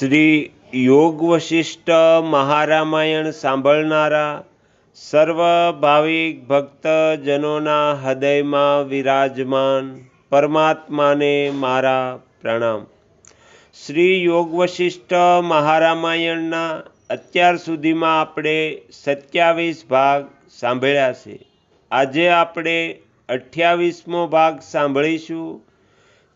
શ્રી યોગ વશિષ્ઠ મહારામાયણ સાંભળનારા સર્વ ભાવિક ભક્તજનોના હૃદયમાં વિરાજમાન પરમાત્માને મારા પ્રણામ. શ્રી યોગ વશિષ્ઠ મહારામાયણના અત્યાર સુધીમાં આપણે સત્યાવીસ ભાગ સાંભળ્યા છે. આજે આપણે અઠ્યાવીસમો ભાગ સાંભળીશું.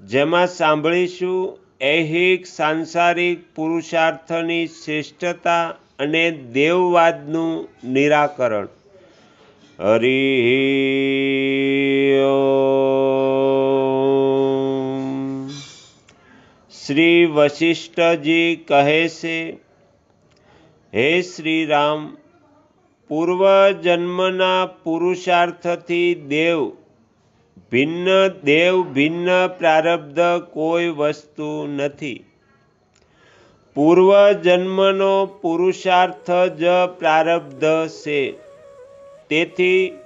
જેમાં સાંભળીશું ઐહિક, સાંસારિક, પુરુષાર્થની શ્રેષ્ઠતા અને દેવવાદનું નિરાકરણ. હરિ શ્રી વશિષ્ઠજી કહે છે, હે શ્રી રામ પૂર્વજન્મના પુરુષાર્થથી દેવ ભિન્ન દેવ ભિન્ન પ્રારબ્ધ કોઈ વસ્તુ નથી. પૂર્વજન્મનો પુરુષાર્થ જ પ્રારબ્ધ છે. તેથી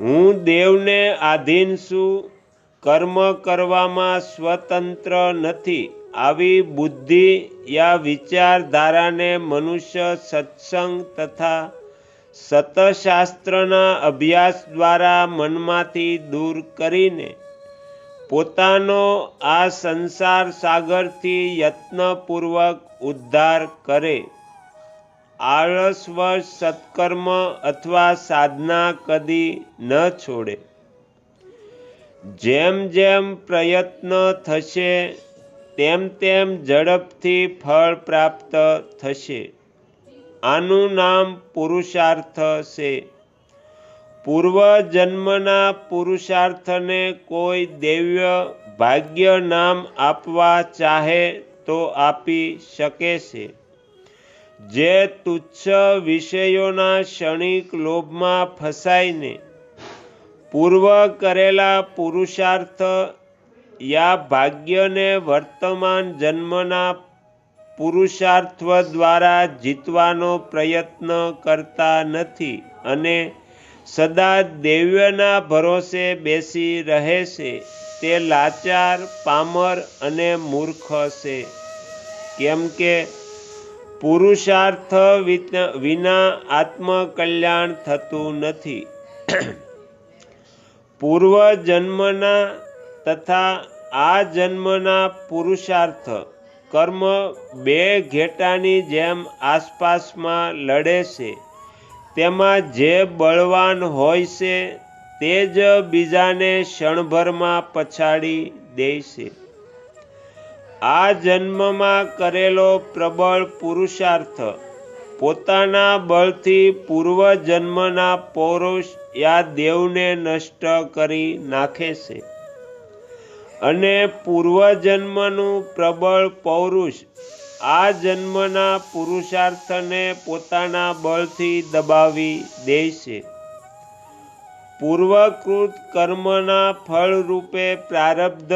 હું દેવને આધીન છું, કર્મ કરવામાં સ્વતંત્ર નથી. આવી બુદ્ધિ યા વિચારધારાને મનુષ્ય સત્સંગ તથા સતશાસ્ત્રના અભ્યાસ દ્વારા મનમાંથી દૂર કરીને પોતાનો આ સંસાર સાગરથી યત્નપૂર્વક ઉદ્ધાર કરે. આળસવશ સત્કર્મ અથવા સાધના કદી ન છોડે. જેમ જેમ પ્રયત્ન થશે, તેમ તેમ ઝડપથી ફળ પ્રાપ્ત થશે. આનું નામ પુરુષાર્થ છે. પૂર્વજન્મના પુરુષાર્થને કોઈ દૈવ્ય ભાગ્ય નામ આપવા ચાહે તો આપી શકે છે. જે તુચ્છ વિષયોના ક્ષણિક લોભમાં ફસાઈને પૂર્વ કરેલા પુરુષાર્થ યા ભાગ્યને વર્તમાન જન્મના પુરુષાર્થ દ્વારા જીતવાનો પ્રયત્ન કરતા નથી અને સદા દૈવ્યના ભરોસે બેસી રહે છે. તે લાચાર, પામર અને મૂર્ખ છે. કેમ કે પુરુષાર્થ વિના આત્મકલ્યાણ થતું નથી. પૂર્વજન્મના તથા આ જન્મના પુરુષાર્થ કર્મ બે ઘેટાની જેમ આસપાસમાં લડે છે. તેમાં જે બળવાન હોય છે, તે જ બીજાને ક્ષણભરમાં પછાડી દે છે. આ જન્મમાં કરેલો પ્રબળ પુરુષાર્થ, પોતાના બળથી પૂર્વજન્મના પૌરુષ યા દેવને નષ્ટ કરી નાખે છે. અને પૂર્વજન્મનું પ્રબળ પૌરુષ આ જન્મના પુરુષાર્થને પોતાના બળથી દબાવી દે છે. પૂર્વકૃત કર્મના ફળરૂપે પ્રારબ્ધ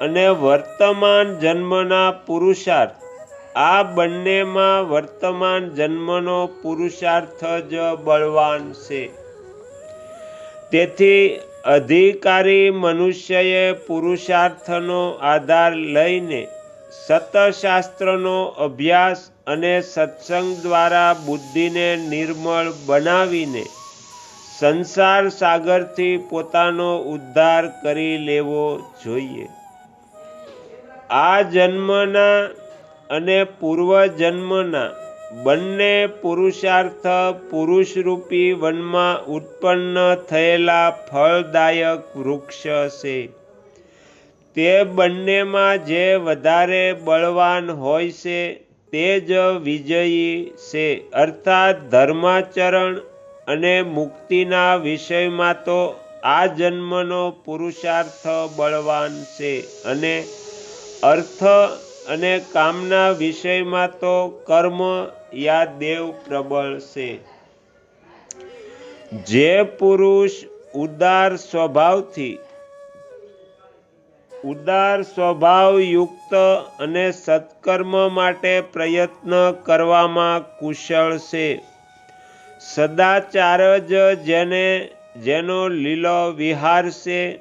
અને વર્તમાન જન્મના પુરુષાર્થ આ બંનેમાં વર્તમાન જન્મનો પુરુષાર્થ જ બળવાન છે. તેથી અધિકારી મનુષ્યએ પુરુષાર્થનો આધાર લઈને સતશાસ્ત્રનો અભ્યાસ અને સત્સંગ દ્વારા બુદ્ધિને નિર્મળ બનાવીને સંસાર સાગરથી પોતાનો ઉદ્ધાર કરી લેવો જોઈએ. આ જન્મના અને પૂર્વજન્મના બંને પુરુષાર્થ પુરુષરૂપી વનમાં ઉત્પન્ન થયેલા ફળદાયક વૃક્ષ છે. તે બંનેમાં જે વધારે બળવાન હોય છે તે જ વિજયી છે. અર્થાત ધર્માચરણ અને મુક્તિના વિષયમાં તો આ જન્મનો પુરુષાર્થ બળવાન છે અને અર્થ અને કામના વિષયમાં તો કર્મ યા દેવ પ્રબળ છે. જે પુરુષ ઉદાર સ્વભાવથી, ઉદાર સ્વભાવ યુક્ત અને સત્કર્મ માટે પ્રયત્ન કરવામાં કુશળ છે. સદાચાર જ જેને, જેનો લીલો વિહાર છે,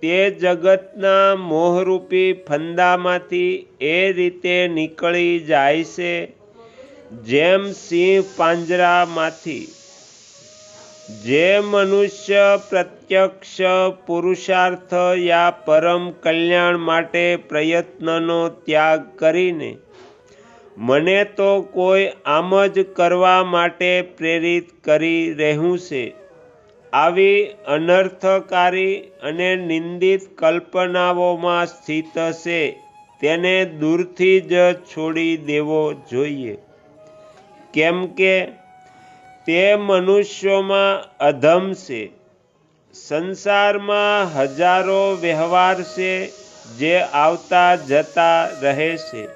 તે જગતના મોહરૂપી ફંદામાંથી એ રીતે નીકળી જાય છે. જેમ સિંહ પાંજરામાંથી જે મનુષ્ય પ્રત્યક્ષ પુરુષાર્થ યા પરમ કલ્યાણ માટે પ્રયત્નનો ત્યાગ કરીને, મને તો કોઈ આમ જ કરવા માટે પ્રેરિત કરી રહ્યું છે. આવી અનર્થકારી અને નિંદિત કલ્પનાઓમાં સ્થિત છે, તેને દૂરથી જ છોડી દેવો જોઈએ. કેમ કે તે મનુષ્યોમાં અધમ છે. સંસારમાં હજારો વ્યવહાર છે જે આવતા જતા રહે છે.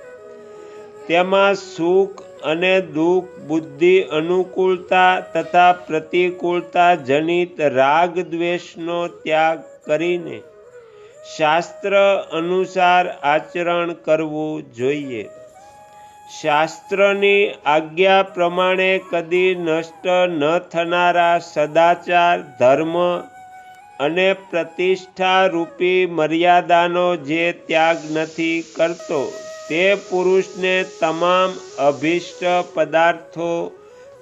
તેમાં સુખ અને દુઃખ, બુદ્ધિ અનુકૂળતા તથા પ્રતિકૂળતા જનિત રાગ દ્વેષનો ત્યાગ કરીને શાસ્ત્ર અનુસાર આચરણ કરવું જોઈએ. શાસ્ત્રની આજ્ઞા પ્રમાણે કદી નષ્ટ ન થનારા સદાચાર, ધર્મ અને પ્રતિષ્ઠા રૂપી મર્યાદાનો જે ત્યાગ નથી કરતો, તે પુરુષને તમામ અભિષ્ટ પદાર્થો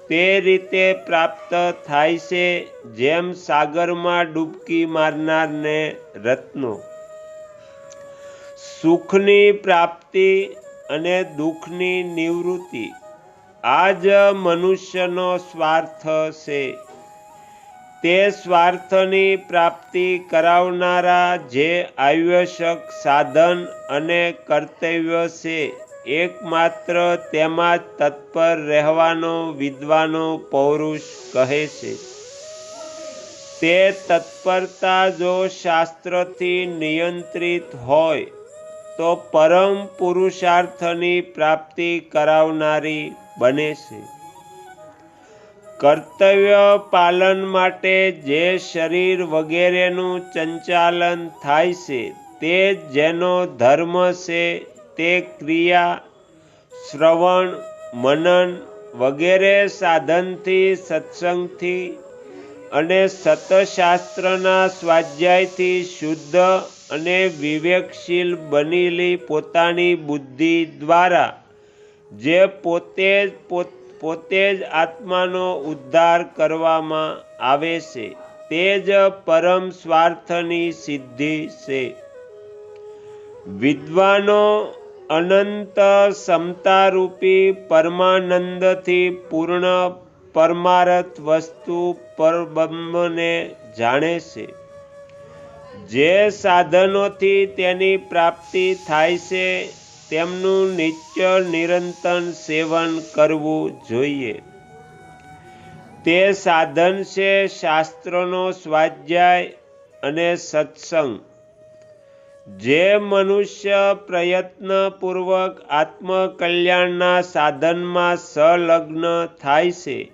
તે રીતે પ્રાપ્ત થાય છે, જેમ સાગરમાં ડૂબકી મારનારને રત્નો. સુખની પ્રાપ્તિ અને દુઃખની નિવૃત્તિ. આ જ મનુષ્યનો સ્વાર્થ છે. તે સ્વાર્થની પ્રાપ્તિ કરાવનારા જે આવશ્યક સાધન અને કર્તવ્ય છે, એકમાત્ર તેમાં તત્પર રહેવાનો વિદ્વાનો પૌરુષ કહે છે. તે તત્પરતા જો શાસ્ત્રથી નિયંત્રિત હોય તો પરમ પુરુષાર્થની પ્રાપ્તિ કરાવનારી બને છે. કર્તવ્ય પાલન માટે જે શરીર વગેરેનું સંચાલન થાય છે, તે જેનો ધર્મ છે, તે ક્રિયા, શ્રવણ, મનન વગેરે સાધનથી, સત્સંગથી અને સતશાસ્ત્રના સ્વાધ્યાયથી શુદ્ધ અને વિવેકશીલ બનેલી પોતાની બુદ્ધિ દ્વારા જે પોતે જ પોતે જ આત્માનો ઉદ્ધાર કરવામાં આવે છે, તે જ પરમ સ્વાર્થની સિદ્ધિ છે. વિદ્વાનો અનંત સમતારૂપી પરમાનંદથી પૂર્ણ પરમારથ વસ્તુ પરબ્રહ્મને જાણે છે. જે સાધનોથી તેની પ્રાપ્તિ થાય છે, તેમનું નિત્ય નિરંતર સેવન કરવું જોઈએ. તે સાધન છે શાસ્ત્રનો સ્વાધ્યાય અને સત્સંગ. જે મનુષ્ય પ્રયત્નપૂર્વક આત્મકલ્યાણના સાધનમાં સંલગ્ન થાય છે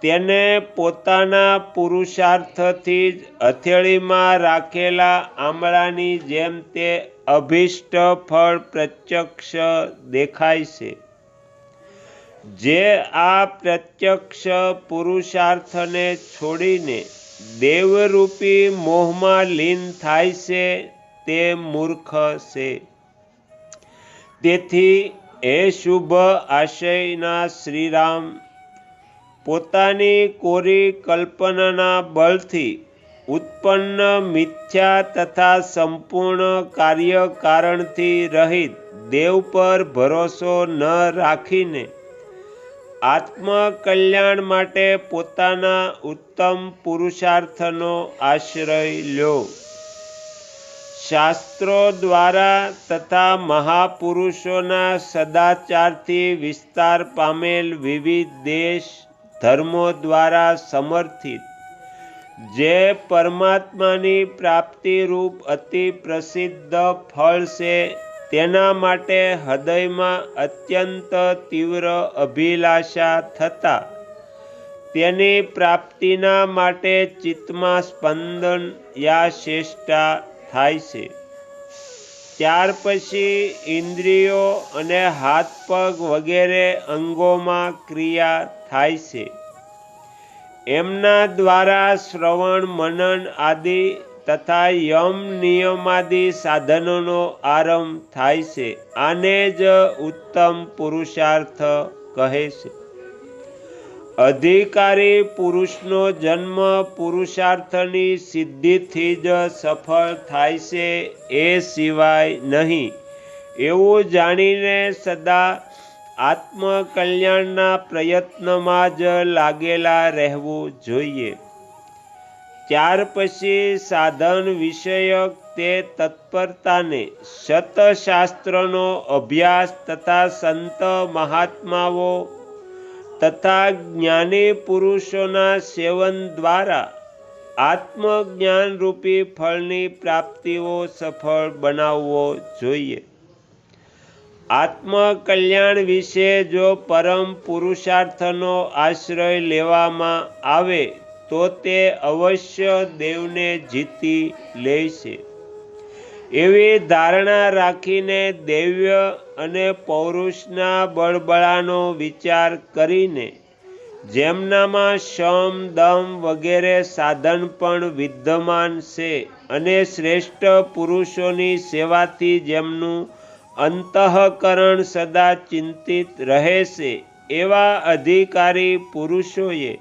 તેને પોતાના પુરુષાર્થથી જ હથેળીમાં રાખેલા આંબળાની જેમ તે અભિષ્ટ ફળ પ્રત્યક્ષ દેખાય છે. જે આ પ્રત્યક્ષ પુરુષાર્થને છોડીને દેવરૂપી મોહમાં લીન થાય છે તે મૂર્ખ છે. તેથી હે શુભ આશયના શ્રીરામ પોતાની કોરી કલ્પનાના બળથી ઉત્પન્ન મિથ્યા તથા સંપૂર્ણ કાર્ય કારણથી રહિત દેવ પર ભરોસો ન રાખીને આત્મકલ્યાણ માટે પોતાના ઉત્તમ પુરુષાર્થનો આશ્રય લ્યો શાસ્ત્રો દ્વારા તથા મહાપુરુષોના સદાચારથી વિસ્તાર પામેલ વિવિધ દેશ ધર્મો દ્વારા સમર્થિત. જે પરમાત્માની પ્રાપ્તિરૂપ અતિ પ્રસિદ્ધ ફળ છે, તેના માટે હૃદયમાં અત્યંત તીવ્ર અભિલાષા થતા. તેની પ્રાપ્તિના માટે ચિત્તમાં સ્પંદન યા શ્રેષ્ઠા થાય છે. ત્યાર પછી ઇન્દ્રિયો અને હાથ પગ વગેરે અંગોમાં ક્રિયા થાય છે. એમના દ્વારા શ્રવણ, મનન આદિ તથા યમ નિયમાદિ સાધનોનો આરંભ થાય છે. આને જ ઉત્તમ પુરુષાર્થ કહે છે. અધિકારી પુરુષનો જન્મ પુરુષાર્થની સિદ્ધિથી જ સફળ થાય છે એ સિવાય નહીં. એવું જાણીને સદા આત્મકલ્યાણના પ્રયત્નમાં જ લાગેલા રહેવું જોઈએ. ત્યાર પછી સાધન વિષયક તે તત્પરતાને શતશાસ્ત્રનો અભ્યાસ તથા સંત મહાત્માઓ તથા જ્ઞાની પુરુષોના સેવન દ્વારા આત્મજ્ઞાનરૂપી ફળની પ્રાપ્તિઓ સફળ બનાવવો જોઈએ. આત્મકલ્યાણ વિશે જો પરમ પુરુષાર્થનો આશ્રય લેવામાં આવે, તો તે અવશ્ય દેવને જીતી લે છે એવી ધારણા રાખીને દૈવ્ય અને પૌરુષના બળબળાનો વિચાર કરીને, જેમનામાં શમ, દમ વગેરે સાધન પણ વિદ્યમાન છે અને શ્રેષ્ઠ પુરુષોની સેવાથી જેમનું અંતઃકરણ સદા ચિંતિત રહે છે એવા અધિકારી પુરુષોએ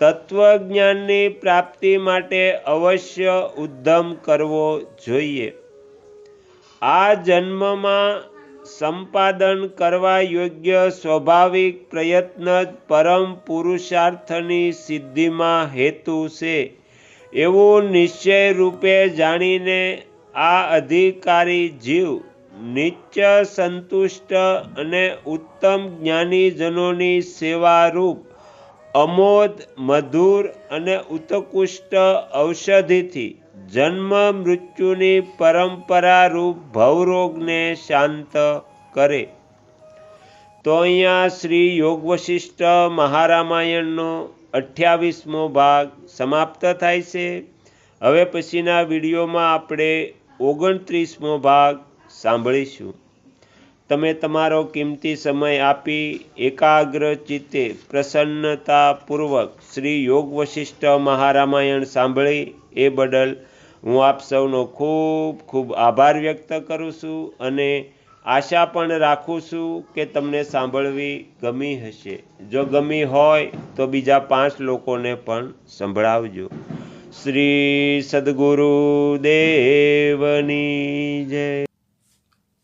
તત્વજ્ઞાનની પ્રાપ્તિ માટે અવશ્ય ઉદ્ધમ કરવો જોઈએ. આ જન્મમાં સંપાદન કરવા યોગ્ય સ્વાભાવિક પ્રયત્ન જ પરમ પુરુષાર્થની સિદ્ધિમાં હેતુ છે. એવું નિશ્ચય રૂપે જાણીને આ અધિકારી જીવ નિત્ય સંતુષ્ટ અને ઉત્તમ જ્ઞાનીજનોની સેવારૂપ અમોદ, મધુર અને ઉત્કૃષ્ટ ઔષધિથી જન્મ મૃત્યુની પરંપરારૂપ ભવરોગને શાંત કરે. તો અહીંયા શ્રી યોગ વશિષ્ઠ મહારામાયણનો અઠ્યાવીસમો ભાગ સમાપ્ત થાય છે. હવે પછીના વિડીયોમાં આપણે ઓગણત્રીસમો ભાગ સાંભળીશું. તમે તમારો કિંમતી સમય આપી એકાગ્ર ચિત્તે પ્રસન્નતાપૂર્વક શ્રી યોગ વશિષ્ઠ મહારામાયણ સાંભળી એ બદલ હું આપ સૌનો ખૂબ ખૂબ આભાર વ્યક્ત કરું છું અને આશા પણ રાખું છું કે તમને સાંભળવી ગમી હશે. જો ગમી હોય તો બીજા પાંચ લોકોને પણ સંભળાવજો. શ્રી સદગુરુ દેવની જય.